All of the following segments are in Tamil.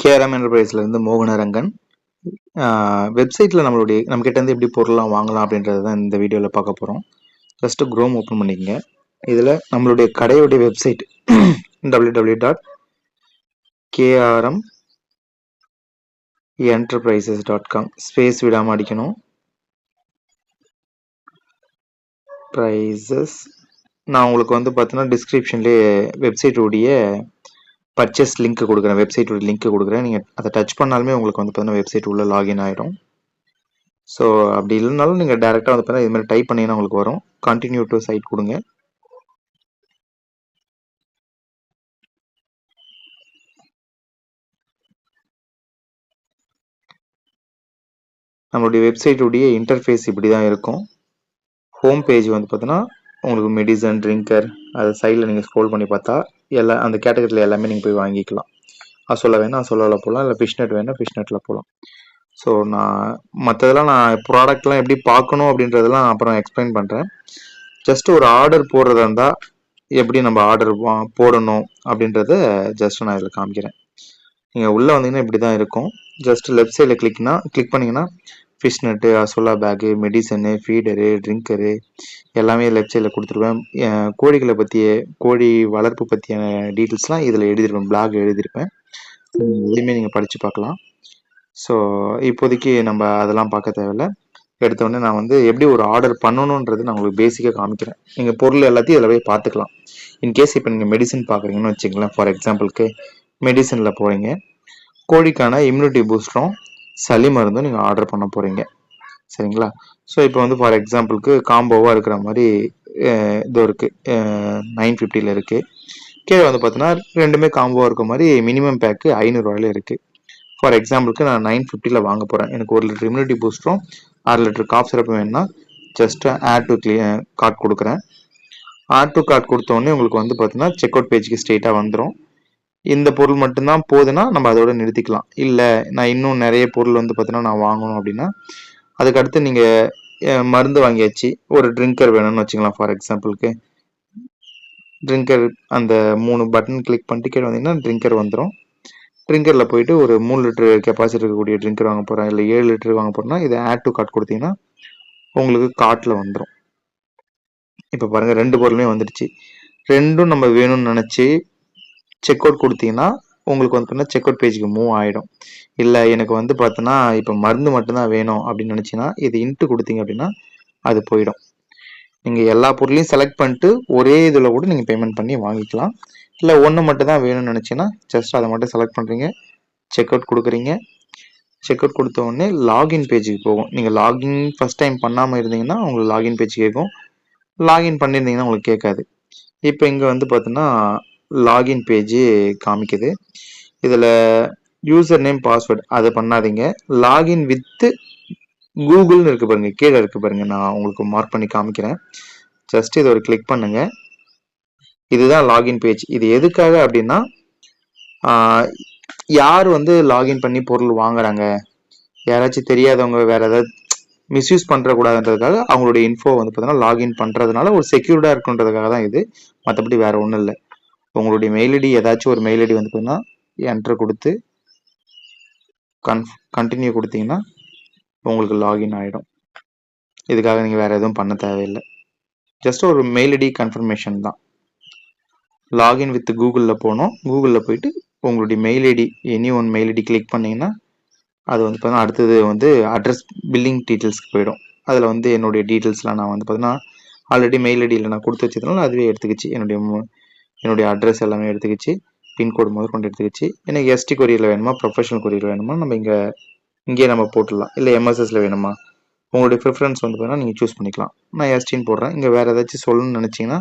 கேரம் என்டர்பிரைஸ்லேருந்து மோகனரங்கன். வெப்சைட்டில் நம்மளுடைய நம்மக்கிட்டேருந்து எப்படி பொருள்லாம் வாங்கலாம் அப்படின்றது தான் இந்த வீடியோவில் பார்க்க போகிறோம் ஃபஸ்ட்டு க்ரோம் ஓப்பன் பண்ணிக்கங்க. இதில் நம்மளுடைய கடையுடைய website W W dot KRM enterprises dot com space விடாமல் அடிக்கணும். ப்ரைஸஸ் நான் உங்களுக்கு வந்து பார்த்தீங்கன்னா டிஸ்கிரிப்ஷன்லேயே வெப்சைட்டுடைய பர்ச்சேஸ் லிங்க் கொடுக்குறேன் வெப்சைட்டோட லிங்க் கொடுக்குறேன். நீங்கள் அதை டச் பண்ணாலுமே உங்களுக்கு வந்து பார்த்தீங்கன்னா வெப்சைட் உள்ள லாகின் ஆகிடும் ஸோ அப்படி இல்லைனாலும் நீங்கள் டேரெக்டாக வந்து பார்த்தீங்கன்னா இது மாதிரி டைப் பண்ணிங்கன்னா உங்களுக்கு வரும். கண்டினியூ டு சைட் கொடுங்க. நம்மளுடைய வெப்சைட்டுடைய இன்டர்ஃபேஸ் இப்படி தான் இருக்கும். ஹோம் பேஜ் வந்து பார்த்தீங்கன்னா உங்களுக்கு மெடிசன் ட்ரிங்கர் அது சைடில் நீங்கள் ஸ்க்ரோல் பண்ணி பார்த்தா எல்லா அந்த கேட்டகரியில் எல்லாமே நீங்கள் போய் வாங்கிக்கலாம். அது சொல்ல வேணால் சொல்லல போகலாம் இல்லை ஃபிஷ்நெட் வேணால் ஃபிஷ்நெட்டில் போகலாம் ஸோ நான் மற்றதெல்லாம் நான் ப்ராடக்ட்லாம் எப்படி பார்க்கணும் அப்படின்றதெல்லாம் அப்புறம் எக்ஸ்பிளைன் பண்ணுறேன் ஜஸ்ட் ஒரு ஆர்டர் போடுறதா இருந்தால் எப்படி நம்ம ஆர்டர் போடணும் அப்படின்றத ஜஸ்ட் நான் இதில் காமிக்கிறேன். நீங்கள் உள்ளே வந்தீங்கன்னா இப்படி தான் இருக்கும். ஜஸ்ட் லெஃப்ட் சைடில் கிளிக்னா கிளிக் பண்ணிங்கன்னா fish nut azolla bag medicine feeder drinker எல்லாமே லெஃப்ட் சைடில் கொடுத்துருவேன் கோழிகளை பற்றிய கோழி வளர்ப்பு பற்றியான டீட்டெயில்ஸ்லாம் இதில் எழுதியிருப்பேன். பிளாக் எழுதியிருப்பேன். எதுவுமே நீங்கள் படித்து பார்க்கலாம். ஸோ இப்போதைக்கு நம்ம அதெல்லாம் பார்க்க தேவையில்ல. எடுத்தோடனே நான் வந்து எப்படி ஒரு ஆர்டர் பண்ணணுன்றது நான் உங்களுக்கு பேசிக்காக காமிக்கிறேன். நீங்கள் பொருள் எல்லாத்தையும் இதில் போய் பார்த்துக்கலாம். இன்கேஸ் இப்போ நீங்கள் மெடிசன் பார்க்குறீங்கன்னு வச்சுங்களேன் ஃபார் எக்ஸாம்பிளுக்கு மெடிசனில் போகிறீங்க கோழிக்கான இம்யூனிட்டி பூஸ்டரும் சளி மருந்தும் நீங்கள் ஆர்டர் பண்ண போகிறீங்க சரிங்களா? ஸோ இப்போ வந்து ஃபார் எக்ஸாம்பிளுக்கு காம்போவாக இருக்கிற மாதிரி இது இருக்குது நைன் ஃபிஃப்டியில் இருக்குது கீழே வந்து பார்த்தீங்கன்னா ரெண்டுமே காம்போவாக இருக்க மாதிரி மினிமம் பேக்கு ஐநூறுரூவாயில் இருக்குது ஃபார் எக்ஸாம்பிளுக்கு நான் நைன் ஃபிஃப்டியில் வாங்க போகிறேன் எனக்கு ஒரு லிட்டர் இம்யூனிட்டி பூஸ்டரும் அரை லிட்டர் காஃப் சிரப் வேணும்னா ஜஸ்ட்டு ஆட் டு கிளி கார்ட் கொடுக்குறேன். ஆட் டு கார்ட் கொடுத்தோடனே உங்களுக்கு வந்து பார்த்தீங்கன்னா செக் அவுட் பேஜுக்கு ஸ்ட்ரெயிட்டாக வந்துடும் இந்த பொருள் மட்டும்தான் போதுன்னா நம்ம அதோட நிறுத்திக்கலாம். இல்லை நான் இன்னும் நிறைய பொருள் வந்து பார்த்தீங்கன்னா நான் வாங்கணும் அப்படின்னா அதுக்கடுத்து நீங்கள் மருந்து வாங்கியாச்சு. ஒரு ட்ரிங்கர் வேணும்னு வச்சுக்கலாம் ஃபார் எக்ஸாம்பிளுக்கு ட்ரிங்கர் அந்த மூணு பட்டன் கிளிக் பண்ணிட்டு கீழே வந்தீங்கன்னா ட்ரிங்கர் வந்துடும் ட்ரிங்கரில் போயிட்டு ஒரு மூணு லிட்டர் கெப்பாசிட்டி இருக்கக்கூடிய ட்ரிங்கர் வாங்க போகிறேன் இல்லை ஏழு லிட்டர் வாங்க போகிறேன்னா இதை ஆட் டு கார்ட் கொடுத்தீங்கன்னா உங்களுக்கு கார்ட்டில் வந்துடும் இப்போ பாருங்கள் ரெண்டு பொருளுமே வந்துடுச்சு. ரெண்டும் நம்ம வேணும்னு நினச்சி செக் அவுட் கொடுத்தீங்கன்னா உங்களுக்கு வந்து பார்த்தீங்கன்னா செக் அவுட் பேஜுக்கு மூவ் ஆகிடும் இல்லை எனக்கு வந்து பார்த்தோன்னா இப்போ மருந்து மட்டும்தான் வேணும் அப்படின்னு நினச்சிங்கன்னா இது இன்ட்டு கொடுத்தீங்க அப்படின்னா அது போயிடும். நீங்கள் எல்லா பொருளையும் செலக்ட் பண்ணிட்டு ஒரே இதில் கூட நீங்கள் பேமெண்ட் பண்ணி வாங்கிக்கலாம். இல்லை ஒன்று மட்டும் தான் வேணும்னு நினச்சிங்கன்னா ஜஸ்ட் அதை மட்டும் செலக்ட் பண்ணுறீங்க செக் அவுட் கொடுக்குறீங்க. செக் அவுட் கொடுத்த உடனே லாகின் பேஜுக்கு போகும். நீங்கள் லாகின் ஃபஸ்ட் டைம் பண்ணாமல் இருந்தீங்கன்னா உங்களுக்கு லாகின் பேஜ் கேட்கும். லாகின் பண்ணியிருந்தீங்கன்னா உங்களுக்கு கேட்காது. இப்போ இங்கே வந்து பார்த்தீங்கன்னா லாகின் பேஜ் காமிக்குது. இதில் யூசர் நேம் பாஸ்வேர்டு அதை பண்ணாதீங்க. லாகின் வித்து கூகுள்னு இருக்குது பாருங்கள் கீழே இருக்குது பாருங்கள் நான் உங்களுக்கு மார்க் பண்ணி காமிக்கிறேன். ஜஸ்ட் இதை ஒரு கிளிக் பண்ணுங்கள் இதுதான் லாகின் பேஜ் இது எதுக்காக அப்படின்னா யார் வந்து லாகின் பண்ணி பொருள் வாங்குறாங்க? யாராச்சும் தெரியாதவங்க வேற ஏதாவது மிஸ்யூஸ் பண்ணுறக்கூடாதுன்றதுக்காக அவங்களுடைய இன்ஃபோ வந்து பார்த்தீங்கன்னா லாகின் பண்ணுறதுனால ஒரு செக்யூர்டாக இருக்குன்றதுக்காக தான் இது. மற்றபடி வேறு ஒன்றும் இல்லை. உங்களுடைய மெயில் ஐடி ஏதாச்சும் ஒரு மெயில் ஐடி வந்து பார்த்தீங்கன்னா என்ட்ரு கொடுத்து கன்ஃப் கண்டினியூ கொடுத்தீங்கன்னா உங்களுக்கு லாகின் ஆகிடும் இதுக்காக நீங்கள் வேறு எதுவும் பண்ண தேவையில்லை. ஜஸ்ட் ஒரு மெயில் ஐடி கன்ஃபர்மேஷன் தான். லாகின் வித் கூகுளில் போனோம். கூகுளில் போயிட்டு உங்களுடைய mail ID any one mail ID click பண்ணிங்கன்னா அது வந்து பார்த்தீங்கன்னா அடுத்தது வந்து அட்ரஸ் பில்லிங் டீட்டெயில்ஸ்க்கு போயிடும். அதில் வந்து என்னுடைய டீட்டெயில்ஸ்லாம் நான் வந்து பார்த்தீங்கன்னா ஆல்ரெடி மெயில் ஐடியில் நான் கொடுத்து வச்சதுனால அதுவே எடுத்துக்கிச்சு. என்னுடைய என்னுடைய அட்ரஸ் எல்லாமே எடுத்துக்கிச்சு. பின்கோடு முதல் கொண்டு எடுத்துக்கிச்சு. எனக்கு எஸ்டி கொரியரில் வேணுமா? ப்ரொஃபஷனல் கொரியர் வேணுமா? நம்ம இங்கே இங்கேயே நம்ம போட்டுடலாம். இல்லை எம்எஸ்எஸில் வேணுமா? உங்களுடைய ப்ரிஃபரன்ஸ் வந்து பார்த்தீங்கன்னா நீங்கள் சூஸ் பண்ணிக்கலாம். நான் எஸ்டின்னு போடுறேன். இங்கே வேறு ஏதாச்சும் சொல்லணும்னு நினச்சிங்கன்னா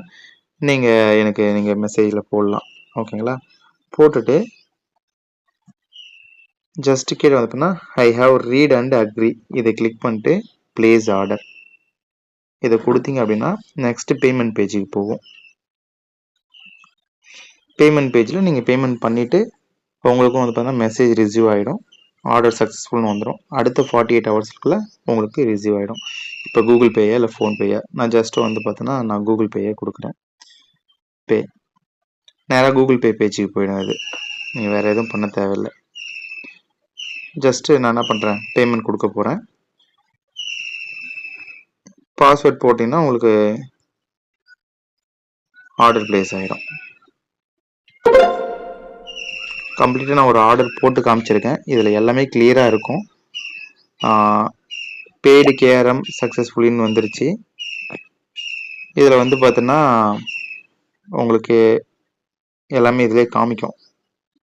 நீங்கள் எனக்கு நீங்கள் மெசேஜில் போடலாம். ஓகேங்களா போட்டுட்டு ஜஸ்ட் கீழே வந்து பார்த்தீங்கன்னா I have read and agree இதை கிளிக் பண்ணிட்டு பிளேஸ் ஆர்டர் இதை கொடுத்தீங்க அப்படின்னா நெக்ஸ்ட் பேமெண்ட் பேஜுக்கு போகும். பேமெண்ட் பேஜில் நீங்கள் பேமெண்ட் பண்ணிவிட்டு உங்களுக்கும் வந்து பார்த்தீங்கன்னா மெசேஜ் ரிசீவ் ஆகிடும் ஆர்டர் சக்ஸஸ்ஃபுல்னு வந்துடும் அடுத்த ஃபார்ட்டி எயிட் ஹவர்ஸ்க்குள்ளே உங்களுக்கு ரிசீவ் ஆகிடும் இப்போ கூகுள் பேயா இல்லை ஃபோன்பேயா நான் ஜஸ்ட்டு வந்து பார்த்தோன்னா நான் கூகுள் பேயே கொடுக்குறேன். பே நேராக கூகுள் பே பேஜுக்கு போயிடும் அது நீங்கள் வேறு எதுவும் பண்ண தேவையில்லை. ஜஸ்ட்டு நான் என்ன பண்ணுறேன் பேமெண்ட் கொடுக்க போகிறேன் பாஸ்வேர்ட் போட்டிங்கன்னா உங்களுக்கு ஆர்டர் ப்ளேஸ் ஆகிடும் கம்ப்ளீட்டாக நான் ஒரு ஆர்டர் போட்டு காமிச்சிருக்கேன். இதில் எல்லாமே கிளியராக இருக்கும். பெய்டு கேஆர்எம் சக்ஸஸ்ஃபுல்லின்னு வந்துருச்சு. இதில் வந்து பார்த்தோன்னா உங்களுக்கு எல்லாமே இதிலே காமிக்கும்.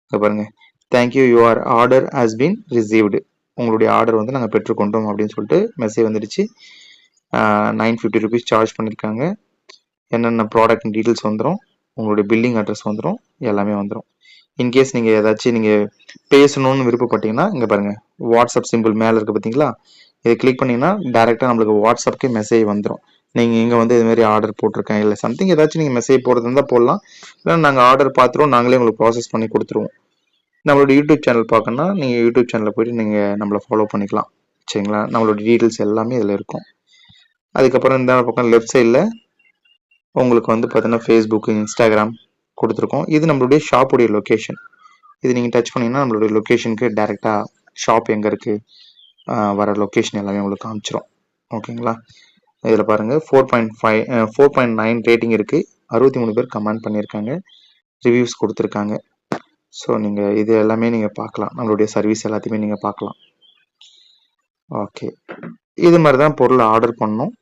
இங்கே பாருங்கள் thank you your order has been received உங்களுடைய ஆர்டர் வந்து நாங்கள் பெற்றுக்கொண்டோம் அப்படின்னு சொல்லிட்டு மெசேஜ் வந்துடுச்சு நைன் ஃபிஃப்டி ருபீஸ் சார்ஜ் பண்ணியிருக்காங்க என்னென்ன ப்ராடக்ட் டீட்டெயில்ஸ் வந்துடும் உங்களுடைய பில்லிங் அட்ரஸ் வந்துடும் எல்லாமே வந்துடும் இன்கேஸ் நீங்கள் ஏதாச்சும் நீங்கள் பேசணும்னு விருப்பப்பட்டீங்கன்னா இங்கே பாருங்கள் வாட்ஸ்அப் சிம்பிள் மேலே இருக்குது பார்த்தீங்களா இதை கிளிக் பண்ணிங்கன்னா டேரெக்டாக நம்மளுக்கு வாட்ஸ்அப்க்கு மெசேஜ் வந்துடும் நீங்கள் இங்கே வந்து இதுமாரி ஆர்டர் போட்டிருக்கேன் இல்லை சம்திங் ஏதாச்சும் நீங்கள் மெசேஜ் போடுறது இருந்தால் போடலாம். இல்லை நாங்கள் ஆர்டர் பார்த்துருவோம் நாங்களே உங்களுக்கு ப்ராசஸ் பண்ணி கொடுத்துருவோம். நம்மளோட யூடியூப் சேனல் பார்க்கணுன்னா நீங்கள் யூடியூப் சேனலில் போய்ட்டு நீங்கள் நம்மளை ஃபாலோ பண்ணிக்கலாம். சரிங்களா? நம்மளோட டீட்டெயில்ஸ் எல்லாமே இதில் இருக்கும். அதுக்கப்புறம் இந்த பக்கம் லெஃப்ட் சைடில் உங்களுக்கு வந்து பார்த்தீங்கன்னா ஃபேஸ்புக்கு இன்ஸ்டாகிராம் கொடுத்துருக்கோம். இது நம்மளுடைய ஷாப்புடைய லொக்கேஷன் இது நீங்கள் டச் பண்ணிங்கன்னா நம்மளுடைய லொக்கேஷனுக்கு டேரெக்டாக ஷாப் எங்கே இருக்குது வர லொக்கேஷன் எல்லாமே உங்களுக்கு காமிச்சிரும். ஓகேங்களா? இதில் பாருங்கள் four point five four point nine rating இருக்குது அறுபத்தி மூணு பேர் கமெண்ட் பண்ணியிருக்காங்க. ரிவ்யூஸ் கொடுத்துருக்காங்க. ஸோ நீங்கள் இது எல்லாமே நீங்கள் பார்க்கலாம். நம்மளுடைய சர்வீஸ் எல்லாத்தையுமே நீங்கள் பார்க்கலாம். ஓகே இது மாதிரி தான் பொருள் ஆர்டர் பண்ணணும்